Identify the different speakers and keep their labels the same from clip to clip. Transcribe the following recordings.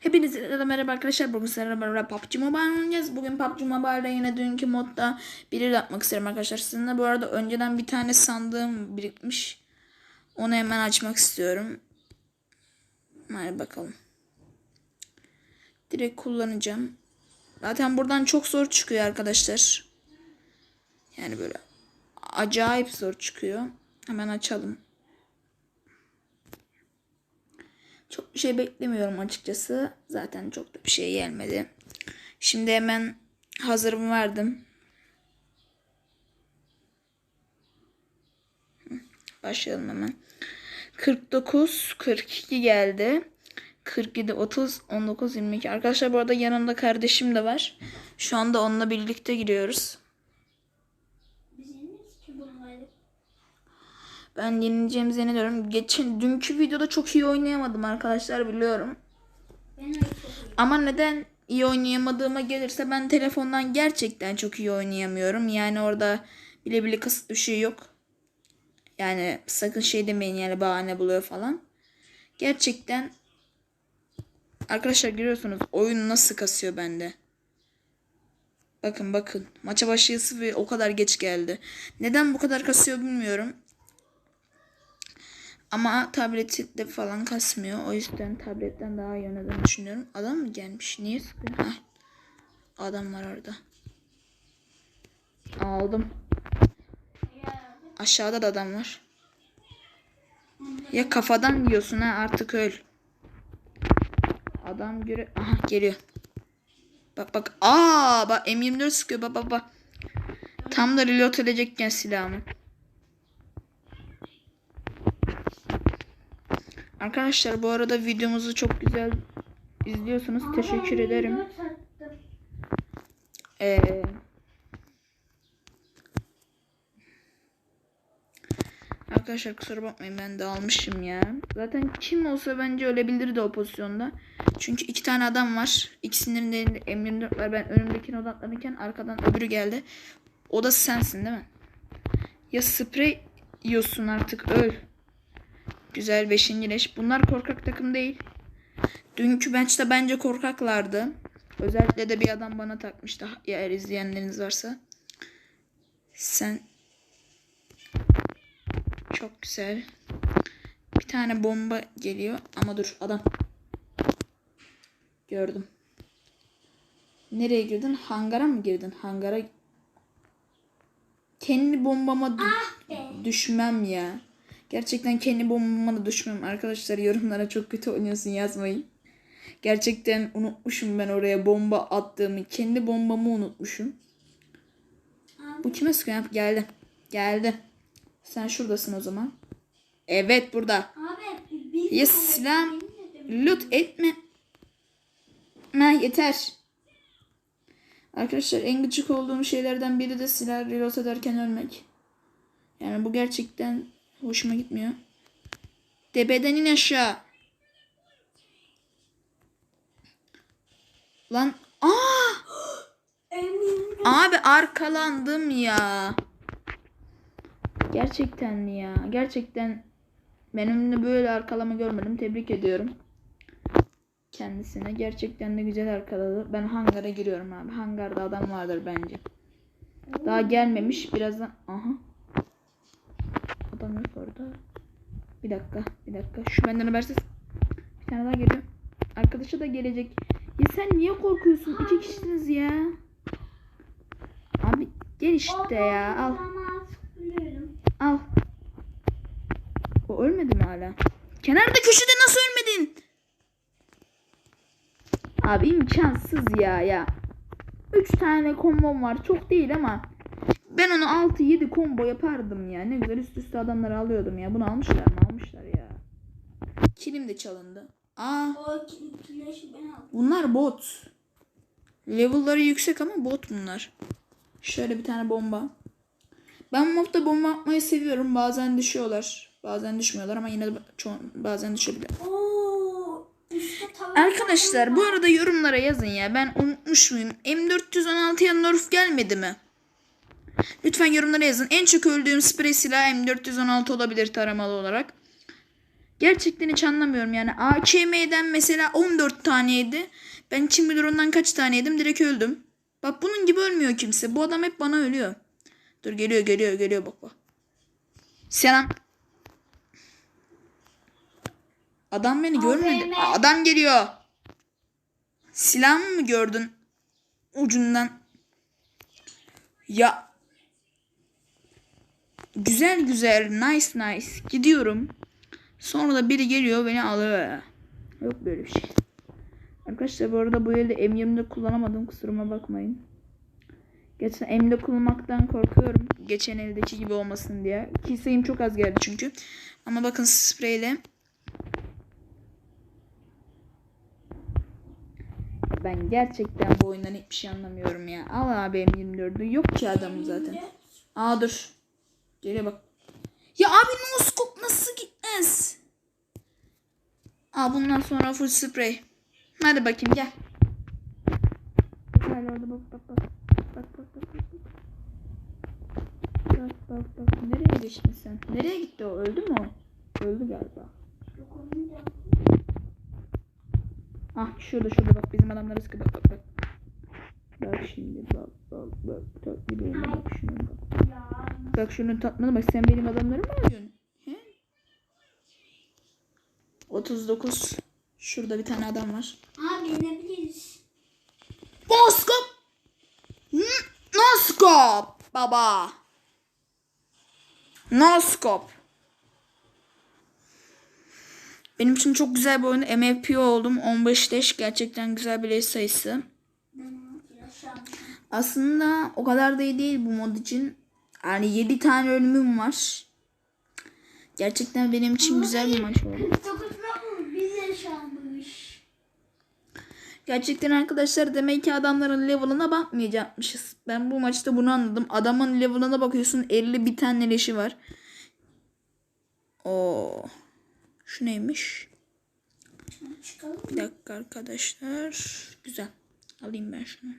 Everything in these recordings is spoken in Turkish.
Speaker 1: Hepinize de merhaba arkadaşlar. Bugün sizlerle beraber PUBG Mobile oynayacağız. Bugün PUBG Mobile'da yine dünkü modda biri yapmak isterim arkadaşlar. Sizinle bu arada önceden bir tane sandığım birikmiş. Onu hemen açmak istiyorum. Hadi bakalım. Direkt kullanacağım. Zaten buradan çok zor çıkıyor arkadaşlar. Yani böyle acayip zor çıkıyor. Hemen açalım. Çok bir şey beklemiyorum açıkçası. Zaten çok da bir şey gelmedi. Şimdi hemen hazırımı verdim. Başlayalım hemen. 49, 42 geldi. 47, 30, 19, 22. Arkadaşlar bu arada yanımda kardeşim de var. Şu anda onunla birlikte giriyoruz. Ben yenileceğimize inanıyorum. Geçen dünkü videoda çok iyi oynayamadım arkadaşlar biliyorum. Ama neden iyi oynayamadığıma gelirse ben telefondan gerçekten çok iyi oynayamıyorum. Yani orada bile bile kısıt bir şey yok. Yani sakın şey demeyin yani bahane buluyor falan. Gerçekten arkadaşlar görüyorsunuz oyun nasıl kasıyor bende. Bakın bakın maça başlayısı ve o kadar geç geldi. Neden bu kadar kasıyor bilmiyorum. Ama tableti de falan kasmıyor. O yüzden tabletten daha iyi oynadığını düşünüyorum. Adam mı gelmiş? Niye sıkıyor? Heh. Adam var orada. Aldım. Aşağıda da adam var. Ya kafadan yiyorsun ha artık öl. Adam göre... Aha geliyor. Bak bak. Aa bak M24 sıkıyor bak bak bak. Tam da reload edecekken silahımı. Arkadaşlar bu arada videomuzu çok güzel izliyorsunuz. Teşekkür ederim. Ee, Arkadaşlar kusura bakmayın ben de almışım ya. Zaten kim olsa bence ölebilirdi o pozisyonda. Çünkü iki tane adam var. İkisinin de elinde M24 var. Ben önümdekine odaklanırken arkadan öbürü geldi. O da sensin değil mi? Ya sprey yiyorsun artık öl. Güzel 5. leş. Bunlar korkak takım değil. Dünkü bench'te bence korkaklardı. Özellikle de bir adam bana takmıştı. Eğer izleyenleriniz varsa. Sen çok güzel. Bir tane bomba geliyor ama dur adam. Gördüm. Nereye girdin? Hangara mı girdin? Hangara kendi bombama dü- düşmem ya. Gerçekten kendi bombama da düşmem. Arkadaşlar yorumlara çok kötü oynuyorsun yazmayın. Gerçekten unutmuşum ben oraya bomba attığımı. Kendi bombamı unutmuşum. Bu kime sıkıyor? Geldi. Geldi. Sen şuradasın o zaman. Evet burada.
Speaker 2: Abi
Speaker 1: Ya silah loot etme. Ha yeter. Arkadaşlar en gıcık olduğum şeylerden biri de silah reload ederken ölmek. Yani bu gerçekten hoşuma gitmiyor. Tepeden in aşağı. Lan aa abi arkalandım ya. Gerçekten mi ya? Gerçekten benim de böyle arkalama görmedim. Tebrik ediyorum. Kendisine. Gerçekten de güzel arkaladı. Ben hangara giriyorum abi. Hangarda adam vardır bence. Daha gelmemiş. Birazdan... Aha. Adam yok orada. Bir dakika. Bir dakika. Şu benden habersiz. Bir tane daha geliyor. Arkadaşı da gelecek. Ya sen niye korkuyorsun? İki kişisiniz ya. Abi gel işte ya. Al. Al. O ölmedi mi hala? Kenarda köşede nasıl ölmedin? Abi imkansız ya ya. 3 tane kombom var. Çok değil ama ben onu 6-7 combo yapardım ya. Ne güzel üst üste adamları alıyordum ya. Bunu almışlar mı? Almışlar ya. Kilim de çalındı. Aa
Speaker 2: O kileşi ben aldım.
Speaker 1: bunlar bot. Level'ları yüksek ama bot bunlar. Şöyle bir tane bomba. Ben bu modda bomba atmayı seviyorum. Bazen düşüyorlar. Bazen düşmüyorlar ama yine de bazen düşebiliyor.
Speaker 2: Oo. Üstte tavuk
Speaker 1: Arkadaşlar bu arada yorumlara yazın ya. Ben unutmuş muyum? M416'ya nerf gelmedi mi? Lütfen yorumlara yazın. En çok öldüğüm sprey silahı M416 olabilir taramalı olarak. Gerçekten hiç anlamıyorum yani. AKM'den mesela 14 taneydi. Ben Çin Bidron'dan kaç tane yedim direkt öldüm. Bak bunun gibi ölmüyor kimse. Bu adam hep bana ölüyor. Dur geliyor geliyor geliyor bak bak. Selam. Adam beni görmedi. Adam geliyor. Silah mı gördün? Ucundan. Ya. Güzel güzel. Nice nice. Gidiyorum. Sonra da biri geliyor beni alıyor. Yok böyle bir şey. Arkadaşlar bu arada bu elde M20'de kullanamadım. Kusuruma bakmayın. Geçen M'de kullanmaktan korkuyorum. Geçen eldeki gibi olmasın diye. Ki sayım çok az geldi çünkü. Ama bakın spreyle. Ben gerçekten bu oyundan hiçbir şey anlamıyorum ya. Al abi M24'ü. Yok ki adamın zaten. Aa dur. Geriye bak. Ya abi no scope nasıl gitmez? Aa bundan sonra full spray. Hadi bakayım gel. Hala orada bak bak bak. Bak bak bak bak. Bak bak bak. Nereye geçtin sen? Nereye gitti o? Öldü mü o? Öldü galiba. Ah şurada şurada bak bizim adamlara sıkı bak bak bak. Bak şimdi bak bak bak. Tatlı yerine bak şunu bak. Bak şunun tatmana bak sen benim adamlarımı mı arıyorsun? He? 39. Şurada bir tane adam var.
Speaker 2: Abi inebiliriz.
Speaker 1: Moskop! Noskop baba. Noskop. Benim için çok güzel bir oyun. MVP oldum. 15 leş. Gerçekten güzel bir leş sayısı. Aslında o kadar da iyi değil bu mod için. Yani 7 tane ölümüm var. Gerçekten benim için güzel bir maç oldu.
Speaker 2: 49 mu? Biz yaşanmış.
Speaker 1: Gerçekten arkadaşlar demek ki adamların level'ına bakmayacakmışız. Ben bu maçta bunu anladım. Adamın level'ına bakıyorsun 50 bir tane leşi var. Oo. Şu neymiş? Bir dakika arkadaşlar. Güzel. Alayım ben şunu.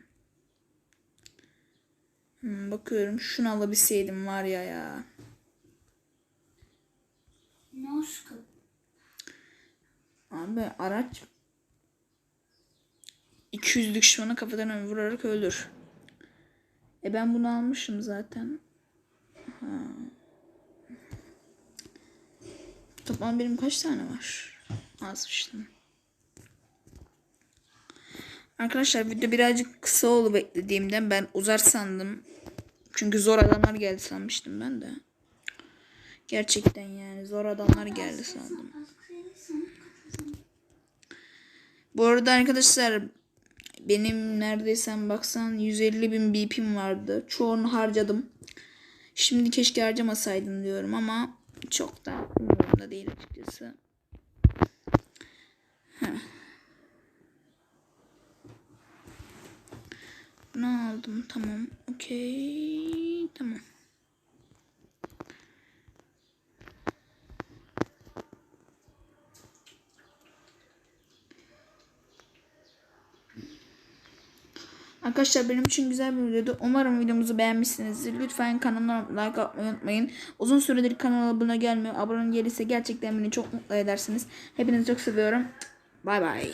Speaker 1: Hmm, bakıyorum şunu alabilseydim var ya ya.
Speaker 2: Noskop.
Speaker 1: Abi araç 200 düşmanı kafadan vurarak öldür. E ben bunu almışım zaten. Ha. Toplam benim kaç tane var? Azmıştım. Arkadaşlar video birazcık kısa oldu beklediğimden. Ben uzar sandım. Çünkü zor adamlar geldi sanmıştım ben de. Gerçekten yani zor adamlar geldi sandım. Bu arada arkadaşlar benim neredeyse baksan 150 bin BP'm vardı. Çoğunu harcadım. Şimdi keşke harcamasaydım diyorum ama çok da umurumda değil açıkçası. Bunu aldım tamam. Okey tamam. Arkadaşlar benim için güzel bir videodu. Umarım videomuzu beğenmişsinizdir. Lütfen kanalıma like atmayı unutmayın. Uzun süredir kanala abone gelmiyor. Abone gelirse gerçekten beni çok mutlu edersiniz. Hepinizi çok seviyorum. Bay bay.